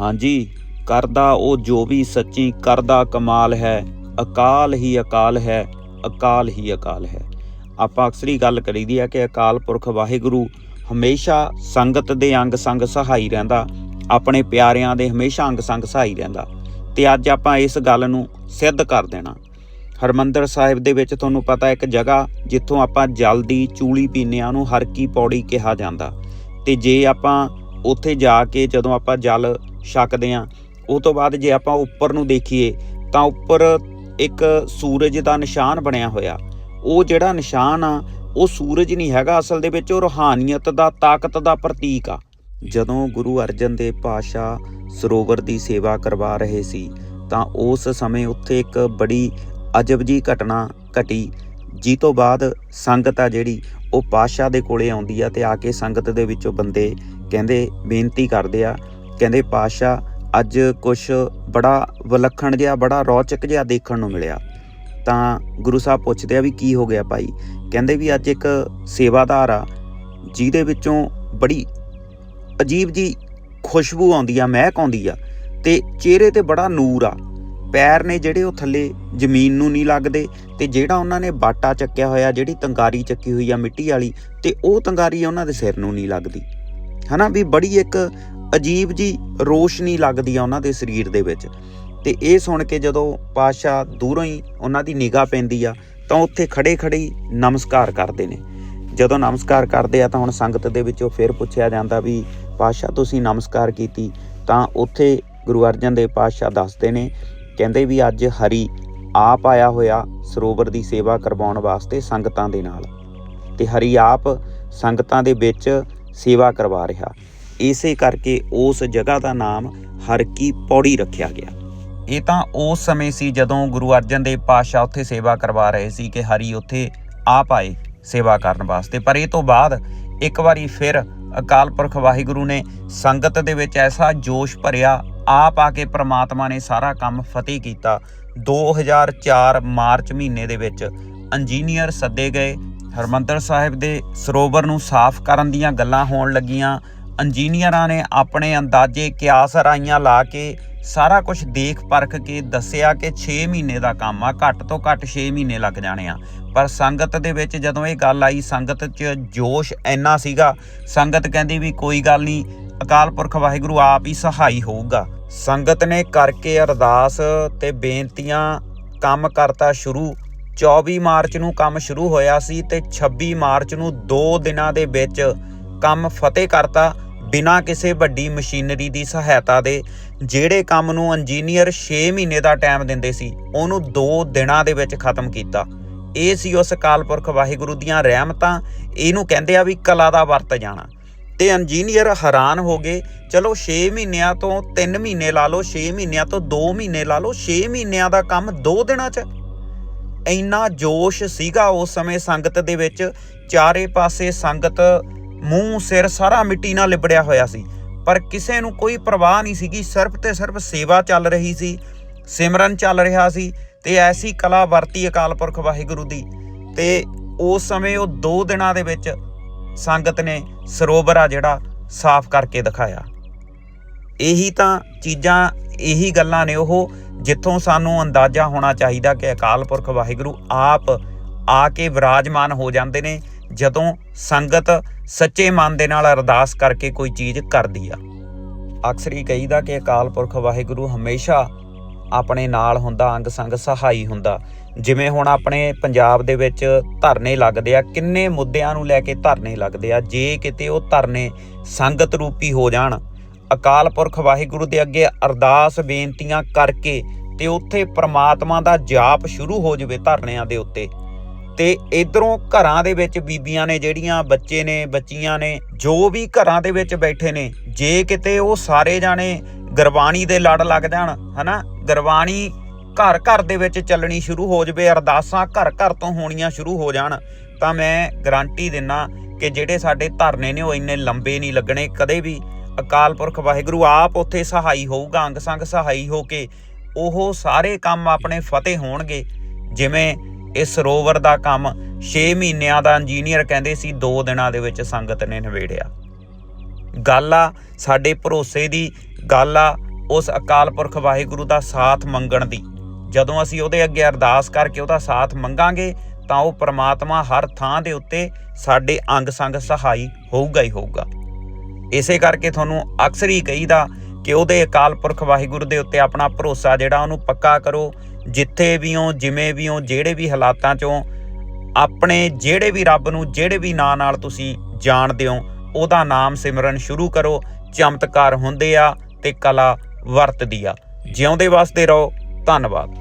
ਹਾਂਜੀ, ਕਰਦਾ ਉਹ ਜੋ ਵੀ ਸੱਚੀ ਕਰਦਾ ਕਮਾਲ ਹੈ, ਅਕਾਲ ਹੀ ਅਕਾਲ ਹੈ, ਅਕਾਲ ਹੀ ਅਕਾਲ ਹੈ। ਆਪਾਂ ਅਕਸਰ ਹੀ ਗੱਲ ਕਰੀਦੀ ਹੈ ਕਿ ਅਕਾਲ ਪੁਰਖ ਵਾਹਿਗੁਰੂ ਹਮੇਸ਼ਾ ਸੰਗਤ ਦੇ ਅੰਗ ਸੰਗ ਸਹਾਈ ਰਹਿੰਦਾ, ਆਪਣੇ ਪਿਆਰਿਆਂ ਦੇ ਹਮੇਸ਼ਾ ਅੰਗ ਸੰਗ ਸਹਾਈ ਰਹਿੰਦਾ। ਤੇ ਅੱਜ ਆਪਾਂ ਇਸ ਗੱਲ ਨੂੰ ਸਿੱਧ ਕਰ ਦੇਣਾ। ਹਰਮੰਦਰ ਸਾਹਿਬ ਦੇ ਵਿੱਚ ਤੁਹਾਨੂੰ ਪਤਾ ਇੱਕ ਜਗ੍ਹਾ ਜਿੱਥੋਂ ਆਪਾਂ ਜਲ ਦੀ ਚੂਲੀ ਪੀਨੇ ਆ ਉਹਨੂੰ ਹਰ ਕੀ ਪੌੜੀ ਕਿਹਾ ਜਾਂਦਾ। ਤੇ ਜੇ ਆਪਾਂ ਉੱਥੇ ਜਾ ਕੇ ਜਦੋਂ ਆਪਾਂ ਜਲ ਛਕਦੇ ਆ ਉਹ ਤੋਂ ਬਾਅਦ ਜੇ ਆਪਾਂ ਉੱਪਰ ਨੂੰ ਦੇਖੀਏ ਤਾਂ ਉੱਪਰ ਇੱਕ ਸੂਰਜ ਦਾ ਨਿਸ਼ਾਨ ਬਣਿਆ ਹੋਇਆ। ਉਹ ਜਿਹੜਾ ਨਿਸ਼ਾਨ ਆ ਉਹ ਸੂਰਜ ਨਹੀਂ ਹੈਗਾ ਅਸਲ ਦੇ ਵਿੱਚ ਉਹ ਰੂਹਾਨੀਅਤ ਦਾ ਤਾਕਤ ਦਾ ਪ੍ਰਤੀਕ ਆ। ਜਦੋਂ ਗੁਰੂ ਅਰਜਨ ਦੇਵ ਪਾਸ਼ਾ ਸਰੋਵਰ ਦੀ ਸੇਵਾ ਕਰਵਾ ਰਹੇ ਸੀ ਤਾਂ ਉਸ ਸਮੇਂ ਉੱਥੇ ਇੱਕ ਬੜੀ ਅਜਬ ਜੀ ਘਟਨਾ ਘਟੀ ਜੀ ਤੋਂ ਬਾਅਦ ਸੰਗਤ ਆ ਜਿਹੜੀ ਉਹ ਪਾਸ਼ਾ ਦੇ ਕੋਲੇ ਆਉਂਦੀ ਆ ਤੇ ਆ ਕੇ ਸੰਗਤ ਦੇ ਵਿੱਚੋਂ ਬੰਦੇ ਕਹਿੰਦੇ ਬੇਨਤੀ ਕਰਦੇ ਆ ਕਹਿੰਦੇ ਪਾਤਸ਼ਾਹ, ਅੱਜ ਕੁਝ ਬੜਾ ਵਿਲੱਖਣ ਜਿਹਾ, ਬੜਾ ਰੌਚਕ ਜਿਹਾ ਦੇਖਣ ਨੂੰ ਮਿਲਿਆ। ਤਾਂ ਗੁਰੂ ਸਾਹਿਬ ਪੁੱਛਦੇ ਆ ਵੀ ਕੀ ਹੋ ਗਿਆ ਭਾਈ? ਕਹਿੰਦੇ ਵੀ ਅੱਜ ਇੱਕ ਸੇਵਾਦਾਰ ਆ, ਜਿਹਦੇ ਵਿੱਚੋਂ ਬੜੀ ਅਜੀਬ ਜੀ ਖੁਸ਼ਬੂ ਆਉਂਦੀ ਆ, ਮਹਿਕ ਆਉਂਦੀ ਆ, ਤੇ ਚਿਹਰੇ ਤੇ ਬੜਾ ਨੂਰ ਆ। ਪੈਰ ਨੇ ਜਿਹੜੇ ਉਹ ਥੱਲੇ ਜ਼ਮੀਨ ਨੂੰ ਨਹੀਂ ਲੱਗਦੇ, ਤੇ ਜਿਹੜਾ ਉਹਨਾਂ ਨੇ ਬਾਟਾ ਚੱਕਿਆ ਹੋਇਆ, ਜਿਹੜੀ ਤੰਗਾਰੀ ਚੱਕੀ ਹੋਈ ਆ ਮਿੱਟੀ ਵਾਲੀ, ਤੇ ਉਹ ਤੰਗਾਰੀ ਉਹਨਾਂ ਦੇ ਸਿਰ ਨੂੰ ਨਹੀਂ ਲੱਗਦੀ। ਹਨਾ, ਵੀ ਬੜੀ ਇੱਕ ਅਜੀਬ ਜੀ ਰੋਸ਼ਨੀ ਲੱਗਦੀ ਆ ਉਹਨਾਂ ਦੇ ਸਰੀਰ ਦੇ ਵਿੱਚ। ਤੇ ਇਹ ਸੁਣ ਕੇ ਜਦੋਂ ਪਾਸ਼ਾ ਦੂਰੋਂ ਹੀ ਉਹਨਾਂ ਦੀ ਨਿਗਾਹ ਪੈਂਦੀ ਆ, ਤਾਂ ਉੱਥੇ ਖੜੇ ਖੜੇ ਨਮਸਕਾਰ ਕਰਦੇ ਨੇ। ਜਦੋਂ ਨਮਸਕਾਰ ਕਰਦੇ ਆ, ਤਾਂ ਹੁਣ ਸੰਗਤ ਦੇ ਵਿੱਚੋਂ ਫਿਰ ਪੁੱਛਿਆ ਜਾਂਦਾ ਵੀ ਪਾਸ਼ਾ ਤੁਸੀਂ ਨਮਸਕਾਰ ਕੀਤੀ? ਤਾਂ ਉੱਥੇ ਗੁਰੂ ਅਰਜਨ ਦੇਵ ਪਾਸ਼ਾ ਦੱਸਦੇ ਨੇ, ਕਹਿੰਦੇ ਵੀ ਅੱਜ ਹਰੀ ਆਪ ਆਇਆ ਹੋਇਆ ਸਰੋਵਰ ਦੀ ਸੇਵਾ ਕਰਵਾਉਣ ਵਾਸਤੇ ਸੰਗਤਾਂ ਦੇ ਨਾਲ। ਤੇ ਹਰੀ ਆਪ ਸੰਗਤਾਂ ਦੇ ਵਿੱਚ ਸੇਵਾ ਕਰਵਾ ਰਿਹਾ। ਇਸੇ ਕਰਕੇ ਉਸ ਜਗ੍ਹਾ ਦਾ ਨਾਮ ਹਰਕੀ ਪੌੜੀ ਰੱਖਿਆ ਗਿਆ। ਇਹ ਤਾਂ ਉਸ ਸਮੇਂ ਸੀ ਜਦੋਂ ਗੁਰੂ ਅਰਜਨ ਦੇਵ ਪਾਤਸ਼ਾਹ ਉੱਥੇ ਸੇਵਾ ਕਰਵਾ ਰਹੇ ਸੀ ਕਿ ਹਰੀ ਉੱਥੇ ਆਪ ਆਏ ਸੇਵਾ ਕਰਨ ਵਾਸਤੇ। ਪਰ ਇਹ ਤੋਂ ਬਾਅਦ ਇੱਕ ਵਾਰੀ ਫਿਰ ਅਕਾਲ ਪੁਰਖ ਵਾਹਿਗੁਰੂ ਨੇ ਸੰਗਤ ਦੇ ਵਿੱਚ ਐਸਾ ਜੋਸ਼ ਭਰਿਆ, ਆਪ ਆ ਕੇ ਪ੍ਰਮਾਤਮਾ ਨੇ ਸਾਰਾ ਕੰਮ ਫਤਿਹ ਕੀਤਾ। 2004 ਮਾਰਚ ਮਹੀਨੇ ਦੇ ਵਿੱਚ ਇੰਜੀਨੀਅਰ ਸੱਦੇ ਗਏ, ਹਰਮੰਦਰ ਸਾਹਿਬ ਦੇ ਸਰੋਵਰ ਨੂੰ ਸਾਫ਼ ਕਰਨ ਦੀਆਂ ਗੱਲਾਂ ਹੋਣ ਲੱਗੀਆਂ ਇੰਜੀਨੀਅਰਾਂ ਨੇ ਆਪਣੇ ਅੰਦਾਜ਼ੇ ਕਿਆਸ ਰਾਈਆਂ ਲਾ ਕੇ ਸਾਰਾ ਕੁਝ ਦੇਖ ਪਰਖ ਕੇ ਦੱਸਿਆ ਕਿ 6 ਮਹੀਨੇ ਦਾ ਕੰਮ ਆ, ਘੱਟ ਤੋਂ ਘੱਟ 6 ਮਹੀਨੇ ਲੱਗ ਜਾਣੇ ਆ। ਪਰ ਸੰਗਤ ਦੇ ਵਿੱਚ ਜਦੋਂ ਇਹ ਗੱਲ ਆਈ, ਸੰਗਤ 'ਚ ਜੋਸ਼ ਇੰਨਾ ਸੀਗਾ, ਸੰਗਤ ਕਹਿੰਦੀ ਵੀ ਕੋਈ ਗੱਲ ਨਹੀਂ, ਅਕਾਲ ਪੁਰਖ ਵਾਹਿਗੁਰੂ ਆਪ ਹੀ ਸਹਾਈ ਹੋਊਗਾ। ਸੰਗਤ ਨੇ ਕਰਕੇ ਅਰਦਾਸ ਤੇ ਬੇਨਤੀਆਂ, ਕੰਮ ਕਰਤਾ ਸ਼ੁਰੂ। 24 ਮਾਰਚ ਨੂੰ ਕੰਮ ਸ਼ੁਰੂ ਹੋਇਆ ਸੀ ਤੇ 26 ਮਾਰਚ ਨੂੰ 2 ਦਿਨਾਂ ਦੇ ਵਿੱਚ ਕੰਮ ਫਤਿਹ ਕਰਤਾ। ਬਿਨਾਂ ਕਿਸੇ ਵੱਡੀ ਮਸ਼ੀਨਰੀ ਦੀ ਸਹਾਇਤਾ ਦੇ ਜਿਹੜੇ ਕੰਮ ਨੂੰ ਇੰਜੀਨੀਅਰ 6 ਮਹੀਨੇ ਦਾ ਟਾਈਮ ਦਿੰਦੇ ਸੀ, ਉਹਨੂੰ 2 ਦਿਨਾਂ ਦੇ ਵਿੱਚ ਖਤਮ ਕੀਤਾ। ਇਹ ਸੀ ਉਸ ਅਕਾਲ ਪੁਰਖ ਵਾਹਿਗੁਰੂ ਦੀਆਂ ਰਹਿਮਤਾਂ, ਇਹਨੂੰ ਕਹਿੰਦੇ ਆ ਵੀ ਕਲਾ ਦਾ ਵਰਤ ਜਾਣਾ। ਤੇ ਇੰਜੀਨੀਅਰ ਹੈਰਾਨ ਹੋ ਗਏ, ਚਲੋ 6 ਮਹੀਨਿਆਂ ਤੋਂ 3 ਮਹੀਨੇ ਲਾ ਲਓ 6 ਮਹੀਨਿਆਂ ਤੋਂ 2 ਮਹੀਨੇ ਲਾ ਲਓ 6 ਮਹੀਨਿਆਂ ਦਾ ਕੰਮ 2 ਦਿਨਾਂ 'ਚ। ਇੰਨਾ ਜੋਸ਼ ਸੀਗਾ ਉਸ ਸਮੇਂ ਸੰਗਤ ਦੇ ਵਿੱਚ, ਚਾਰੇ ਪਾਸੇ ਸੰਗਤ ਮੂੰਹ, ਸਿਰ ਸਾਰਾ ਮਿੱਟੀ ਨਾਲ ਲਿਬੜਿਆ ਹੋਇਆ ਸੀ। ਪਰ ਕਿਸੇ ਨੂੰ ਕੋਈ ਪਰਵਾਹ ਨਹੀਂ ਸੀਗੀ। ਸਿਰਫ ਤੇ ਸਿਰਫ ਸੇਵਾ ਚੱਲ ਰਹੀ ਸੀ, ਸਿਮਰਨ ਚੱਲ ਰਿਹਾ ਸੀ ਤੇ ਐਸੀ ਕਲਾ ਵਰਤੀ ਅਕਾਲ ਪੁਰਖ ਵਾਹਿਗੁਰੂ ਦੀ। ਤੇ ਉਸ ਸਮੇਂ ਉਹ 2 ਦਿਨਾਂ ਦੇ ਵਿੱਚ ਸੰਗਤ ਨੇ ਸਰੋਵਰ ਆ ਜਿਹੜਾ ਸਾਫ਼ ਕਰਕੇ ਦਿਖਾਇਆ। ਇਹੀ ਤਾਂ ਚੀਜ਼ਾਂ, ਇਹੀ ਗੱਲਾਂ ਨੇ ਉਹ ਜਿੱਥੋਂ ਸਾਨੂੰ ਅੰਦਾਜ਼ਾ ਹੋਣਾ ਚਾਹੀਦਾ ਕਿ ਅਕਾਲ ਪੁਰਖ ਵਾਹਿਗੁਰੂ ਆਪ ਆ ਕੇ ਵਿਰਾਜਮਾਨ ਹੋ ਜਾਂਦੇ ਨੇ ਜਦੋਂ ਸੰਗਤ ਸੱਚੇ ਮਨ ਦੇ ਨਾਲ ਅਰਦਾਸ ਕਰਕੇ ਕੋਈ ਚੀਜ਼ ਕਰਦੀ ਆ। ਅਕਸਰ ਹੀ ਕਹੀਦਾ ਕਿ ਅਕਾਲ ਪੁਰਖ ਵਾਹਿਗੁਰੂ ਹਮੇਸ਼ਾ ਆਪਣੇ ਨਾਲ ਹੁੰਦਾ ਅੰਗ ਸੰਗ ਸਹਾਈ ਹੁੰਦਾ। ਜਿਵੇਂ ਹੁਣ ਆਪਣੇ ਪੰਜਾਬ ਦੇ ਵਿੱਚ ਧਰਨੇ ਲੱਗਦੇ ਆ, ਕਿੰਨੇ ਮੁੱਦਿਆਂ ਨੂੰ ਲੈ ਕੇ ਧਰਨੇ ਲੱਗਦੇ ਆ, ਜੇ ਕਿਤੇ ਉਹ ਧਰਨੇ ਸੰਗਤ ਰੂਪੀ ਹੋ ਜਾਣ, ਅਕਾਲ ਪੁਰਖ ਵਾਹਿਗੁਰੂ ਦੇ ਅੱਗੇ ਅਰਦਾਸ ਬੇਨਤੀਆਂ ਕਰਕੇ ਤੇ ਉੱਥੇ ਪ੍ਰਮਾਤਮਾ ਦਾ ਜਾਪ ਸ਼ੁਰੂ ਹੋ ਜਾਵੇ ਧਰਨਿਆਂ ਦੇ ਉੱਤੇ। ਤੇ ਇਧਰੋਂ ਘਰਾਂ ਦੇ ਵਿੱਚ ਬੀਬੀਆਂ ਨੇ, ਜਿਹੜੀਆਂ ਬੱਚੇ ਨੇ, ਬੱਚੀਆਂ ਨੇ, ਜੋ ਵੀ ਘਰਾਂ ਦੇ ਵਿੱਚ ਬੈਠੇ ਨੇ, ਜੇ ਕਿਤੇ ਉਹ ਸਾਰੇ ਜਾਣੇ ਗੁਰਬਾਣੀ ਦੇ ਲੜ ਲੱਗ ਜਾਣ, ਹਨਾ? ਗੁਰਬਾਣੀ ਘਰ ਘਰ ਦੇ ਵਿੱਚ ਚੱਲਣੀ ਸ਼ੁਰੂ ਹੋ ਜਾਵੇ, ਅਰਦਾਸਾਂ ਘਰ ਘਰ ਤੋਂ ਹੋਣੀਆਂ ਸ਼ੁਰੂ ਹੋ ਜਾਣ, ਤਾਂ ਮੈਂ ਗਾਰੰਟੀ ਦਿੰਨਾ ਕਿ ਜਿਹੜੇ ਸਾਡੇ ਧਰਨੇ ਨੇ, ਉਹ ਇੰਨੇ ਲੰਬੇ ਨਹੀਂ ਲੱਗਣੇ, ਕਦੇ ਵੀ ਅਕਾਲ ਪੁਰਖ ਵਾਹਿਗੁਰੂ ਆਪ ਉੱਥੇ ਸਹਾਈ ਹੋਊਗਾ, ਅੰਗ ਸੰਗ ਸਹਾਈ ਹੋ ਕੇ, ਉਹ ਸਾਰੇ ਕੰਮ ਆਪਣੇ ਫਤਿਹ ਹੋਣਗੇ, ਜਿਵੇਂ ਇਸ ਸਰੋਵਰ ਦਾ ਕੰਮ 6 ਮਹੀਨਿਆਂ ਦਾ ਇੰਜੀਨੀਅਰ ਕਹਿੰਦੇ ਸੀ 2 ਦਿਨਾਂ ਦੇ ਵਿੱਚ ਸੰਗਤ ਨੇ ਨਿਬੇੜਿਆ। ਗੱਲ ਆ ਸਾਡੇ ਭਰੋਸੇ ਦੀ, ਗੱਲ ਆ ਉਸ ਅਕਾਲ ਪੁਰਖ ਵਾਹਿਗੁਰੂ ਦਾ ਸਾਥ ਮੰਗਣ ਦੀ। ਜਦੋਂ ਅਸੀਂ ਉਹਦੇ ਅੱਗੇ ਅਰਦਾਸ ਕਰਕੇ ਉਹਦਾ ਸਾਥ ਮੰਗਾਂਗੇ, ਤਾਂ ਉਹ ਪ੍ਰਮਾਤਮਾ ਹਰ ਥਾਂ ਦੇ ਉੱਤੇ ਸਾਡੇ ਅੰਗ ਸੰਗ ਸਹਾਈ ਹੋਊਗਾ ਹੀ ਹੋਊਗਾ। ਇਸੇ ਕਰਕੇ ਤੁਹਾਨੂੰ ਅਕਸਰ ਹੀ ਕਹੀਦਾ ਕਿ ਉਹਦੇ ਅਕਾਲ ਪੁਰਖ ਵਾਹਿਗੁਰੂ ਦੇ ਉੱਤੇ ਆਪਣਾ ਭਰੋਸਾ ਜਿਹੜਾ ਉਹਨੂੰ ਪੱਕਾ ਕਰੋ ਜਿੱਥੇ ਵੀ ਹੋ ਜਿਵੇਂ ਵੀ ਹੋ ਜਿਹੜੇ ਵੀ ਹਾਲਾਤਾਂ 'ਚੋਂ ਆਪਣੇ ਜਿਹੜੇ ਵੀ ਰੱਬ ਨੂੰ ਜਿਹੜੇ ਵੀ ਨਾਂ ਨਾਲ ਤੁਸੀਂ ਜਾਣਦੇ ਹੋ ਉਹਦਾ ਨਾਮ ਸਿਮਰਨ ਸ਼ੁਰੂ ਕਰੋ ਚਮਤਕਾਰ ਹੁੰਦੇ ਆ ਤੇ ਕਲਾ ਵਰਤਦੀ ਆ। ਜਿਉਂਦੇ ਵਸਦੇ ਰਹੋ। ਧੰਨਵਾਦ।